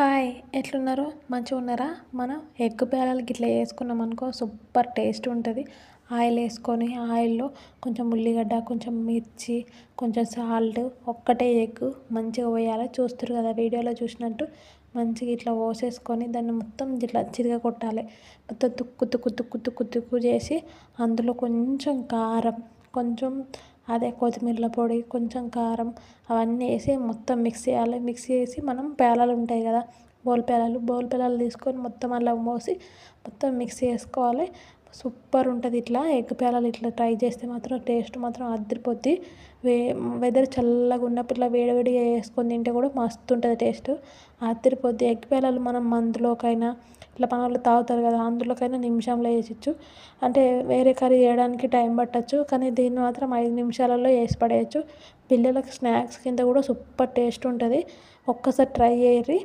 Hi ఎట్లున్నారు? మంచిగా ఉన్నారా? మనం ఎగ్ పేలాలు ఇట్లా వేసుకున్నాం అనుకో సూపర్ టేస్ట్ ఉంటుంది. ఆయిల్ వేసుకొని ఆయిల్లో కొంచెం ఉల్లిగడ్డ కొంచెం మిర్చి కొంచెం సాల్ట్ ఒక్కటే ఎగ్ మంచిగా పోయాలి. చూస్తారు కదా వీడియోలో చూసినట్టు మంచిగా ఇట్లా పోసేసుకొని దాన్ని మొత్తం ఇట్లా చిరిగా కొట్టాలి. మొత్తం తుక్కు తుక్కు తుక్కు తుక్కు తుక్కు చేసి అందులో కొంచెం కారం కొంచెం అదే కొత్తిమీర పొడి కొంచెం కారం అవన్నీ వేసి మొత్తం మిక్స్ చేయాలి. మిక్స్ చేసి మనం పేలాలు ఉంటాయి కదా బోల్ పేలాలు. బోల్ పేలాలు తీసుకొని మొత్తం అలా పోసి మొత్తం మిక్స్ చేసుకోవాలి. సూపర్ ఉంటుంది ఇట్లా ఎగ్ పేలాలు ఇట్లా ట్రై చేస్తే మాత్రం టేస్ట్ మాత్రం అదిరిపోద్ది. వే వెదర్ చల్లగా ఉన్నప్పుడు ఇట్లా వేడివేడిగా వేసుకొని తింటే కూడా మస్తు ఉంటుంది టేస్ట్. అదిరిపోద్ది. ఎగ్ పేలాలు మనం మందులోకైనా ఇట్లా మన వాళ్ళు తాగుతారు కదా అందులోకైనా నిమిషంలో వేసిచ్చు. అంటే వేరే కర్రీ చేయడానికి టైం పట్టచ్చు కానీ దీన్ని మాత్రం ఐదు నిమిషాలలో వేసి పడేయచ్చు. పిల్లలకు స్నాక్స్ కింద కూడా సూపర్ టేస్ట్ ఉంటుంది. ఒక్కసారి ట్రై చేయర్రి